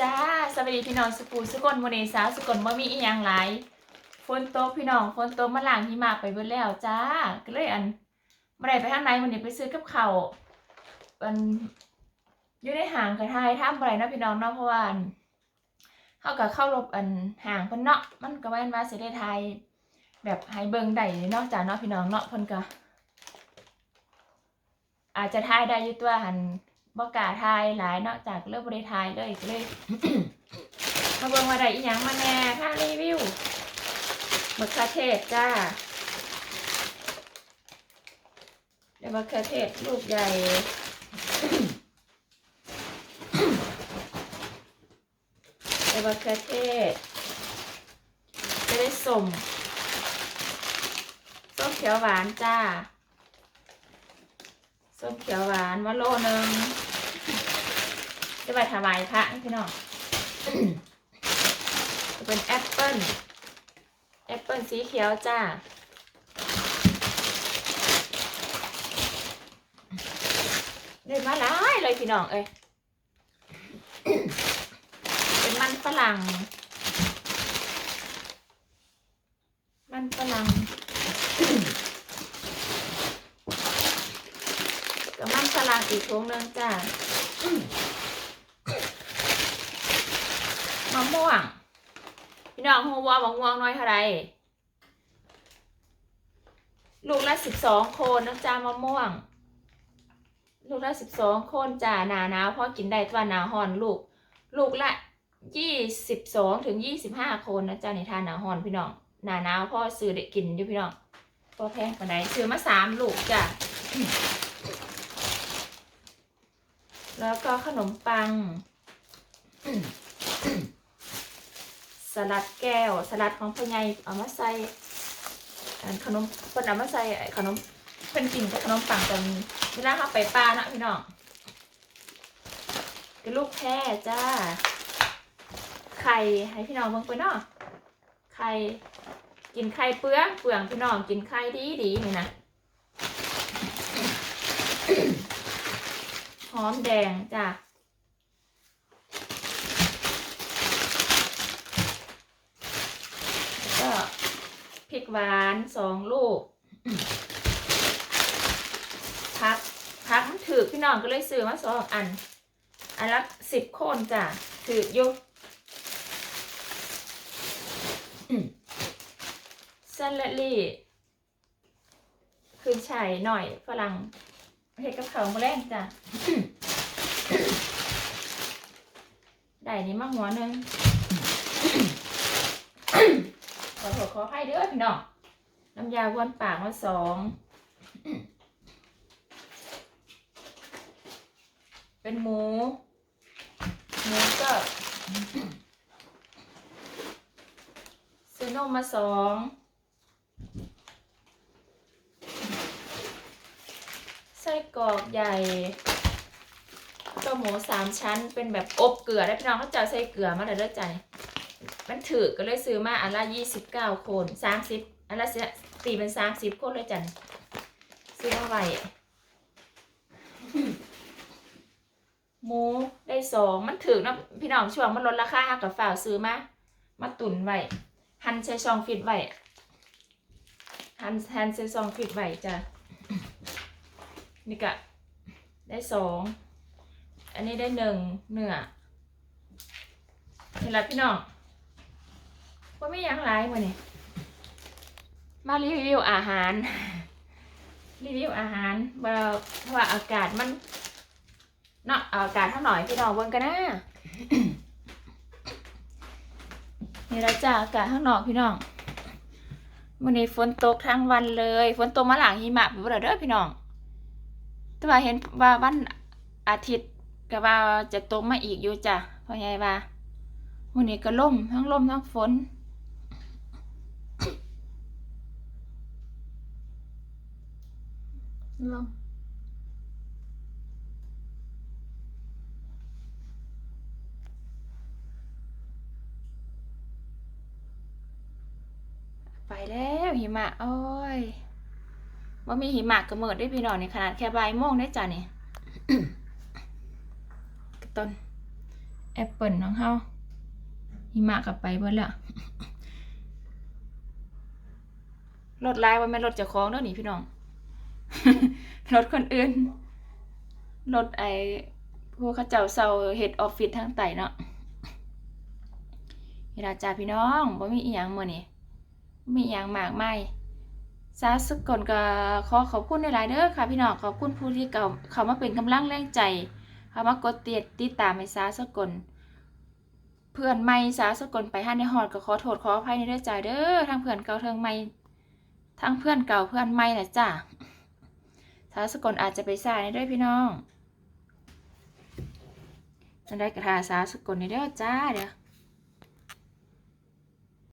จ้าสวัสดีพี่น้องสุปูสุกลโมเนสาวสุกลบ่มีอีหยังหลายฝนตกพี่น้องฝนตกมาล้างหิมะไปเบิดแล้วจ้าก็เลยอันบ่ได้ไปทางไหนวันนี้ไปซื้อกับเขาวอันอยู่ในห้างกระทายทำบ่ได้เนาะพี่น้องเนาะเพราะว่าอันเฮาก็เข้ารบอันห้างเพิ่นเนาะมันก็แม่นว่าสิได้ทายแบบให้เบิ่งได้นาะจ้าเนาะพี่น้องเนาะเพิ่นก็อาจจะทายได้ยู่ตัวหัน บกล้าทายหลายนอกจากเลิกบริทายเลยเลยมาเบิ่งว่าได้อีหยังมาแน่ถ้ารีวิวมะเขือเทศจ้าเดี๋ยวมะเขือเทศลูกใหญ่เดี๋ยวมะเขือเทศจะได้สมส้มเขียวหวานจ้า ส้มเขียวหวานมาโลนึงจะไปถวายพระพี่น้องจะเป็นแอปเปิ้ลแอปเปิ้ลสีเขียวจ้าเดินมาหลายเลยพี่น้องเอ้ยเป็นมันฝรั่ง มันฝรั่ง กับมันฝรั่ง อีกถุงหนึงจ้ามะม่วง พี่น้องหัววามะม่วงน้อยเท่าไหรลูกละสิบสองโคนนะจ้ามะม่วง ลูกละสิบสองโคนจ้าหนาหนาวพอกินได้ตัวหนาวห่อนลูก ลูกละยี่สิบสองถึงยี่สิบห้าโคนนะจ้าในทานหนาวห่อนพี่น้องหนาหนาวพ่อซื้อได้กินอยู่พี่น้องพอแพงปานไหนซื้อมาสามลูกจ้า แล้วก็ขนมปัง สลัดแก้ว สลัดของพ่อใหญ่เอามาใส่ขนมเพิ่นเอามาใส่ไอ้ขนมเพิ่นกินกับขนมปังกันเวลาเขาไปป่านะพี่น้องเป็นลูกแพรจ้า ไข่ให้พี่น้องเบิ่งไปเนาะไข่กินไข่เปลืองเปลืองพี่น้องกินไข่ดีดีนี่นะ หอมแดงจ้ะแล้วก็พริกหวานสองลูกพักพักมันถือพี่น้องก็เลยซื้อมาสองอัน อันละสิบโคนจ้ะถืออยู่เซนเลลี่ขึ้นฉ่ายหน่อยฝรั่ง เห็ดกับเขามาแรงจ้ะ ได้นี่มาหัวหนึ่งขอโทษขออภัยเด้อพี่น้อง น้ำยาบ้วนปากมาสอง เป็นหมู หมูก็ซื้อนมมาสอง ไส้ กรอกใหญ่ก็หมูสามชั้นเป็นแบบอบเกลือได้พี่น้องเขาจะเอาใส่เกลือมาเลยด้อใจ มันถือก็เลยซื้อมาอันละยี่สิบเก้าคนสามสิบอันละตีเป็นสามสิบคนเลยจันซื้อมาไว้หมูได้สองมันถือนะพี่น้องช่วงมันลดราคากับฝ่าซื้อมามาตุนไว้หั่นใช้ซองฟิตไว้หั่นหั่นใช้ซองฟิตไว้จ้ะ นี่กะได้สองอันนี้ได้หนึ่งเนื้อนี่แหละพี่น้องว่าไม่ยังไรมาเนี่ยมารีวิวอาหาร รีวิวอาหารว่าเพราะว่าอากาศมันเนาะอาอากาศเท่าหน่อยพี่น้องเบิ่งกันนะนี่ละจ้าอากาศข้างนอกพี่น้องวันนี้ฝนตกทั้งวันเลย ฝนตกมาหลังหิมะไปบ่ได้เด้อพี่น้อง แต่ว่าเห็นว่าวันอาทิตย์ก็ว่าจะตกมาอีกอยู่จ้ะพ่อใหญ่ว่าวันนี้ก็ล่มทั้งล่มทั้งฝนลมไปแล้วหิมะโอ้ย ว่ามีหิมะกระเมิดได้พี่น้องในขนาดแค่บ่ายโมงได้จ้ะนี่ต้นแอปเปิลของเฮาหิมะกลับไปเบิดแล้วรถลายว่าแม่นรถเจ้าของเด้อนี่พี่น้องรถคนอื่นรถไอ้พวกเขาเจ้าเซาเฮ็ดออฟฟิศทางใต้เนาะนี่ล่ะจ้าพี่น้องบ่มีอีหยังมื้อนี้บ่มีอีหยังมากมาย สาสุกลก็ขอขอบคุณหลายเด้อค่ะ พี่น้องขอบคุณผู้ที่เก่าเข้ามาเป็นกำลังแรงใจเข้ามากดเติดติดตามให้สาสุกลเพื่อนใหม่สาสกลไปห้าในฮอดก็ขอโทษขออภัยในเด้อจ้าเด้อทั้งเพื่อนเก่าทั้งใหม่ทั้งเพื่อนเก่าเพื่อนใหม่แหละจ้าสาสกลอาจจะไปซ่าในเด้อพี่น้องจังได้กระทาสาสกลในเด้อจ้าเดี๋ยว